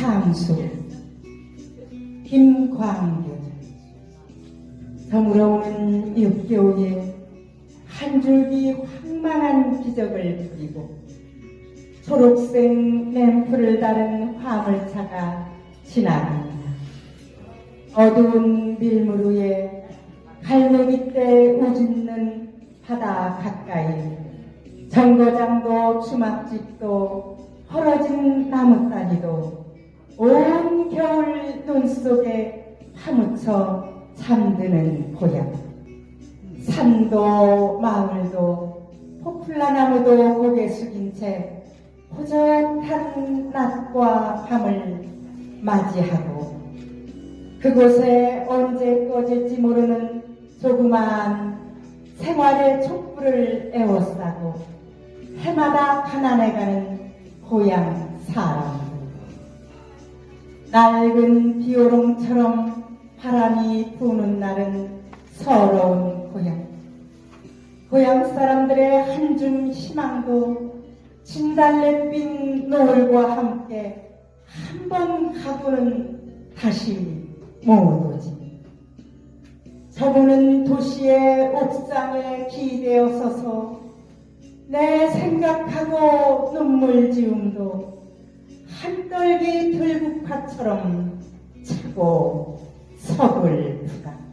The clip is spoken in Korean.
향수 김광균 저물어오는 육교에 한 줄기 황만한 기적을 부리고 초록색 램프를 다른 화물차가 지나갑니다. 어두운 밀물 위에 갈매기 때 우짖는 바다 가까이 정거장도 주막집도 헐어진 나뭇다리도 온 눈 속에 파묻혀 잠드는 고향. 산도 마을도 포플라나무도 고개 숙인 채 호젓한 낮과 밤을 맞이하고 그곳에 언제 꺼질지 모르는 조그마한 생활의 촛불을 에워싸고 해마다 가난해가는 고향 사람 낡은 비오롱처럼 바람이 부는 날은 서러운 고향 고향 사람들의 한 줌 희망도 진달래빛 노을과 함께 한 번 가고는 다시 못 오지. 저분은 도시의 옥상에 기대어 서서 내 생각하고 눈물 지움도 한떨기 들국화처럼 차고 서글프다.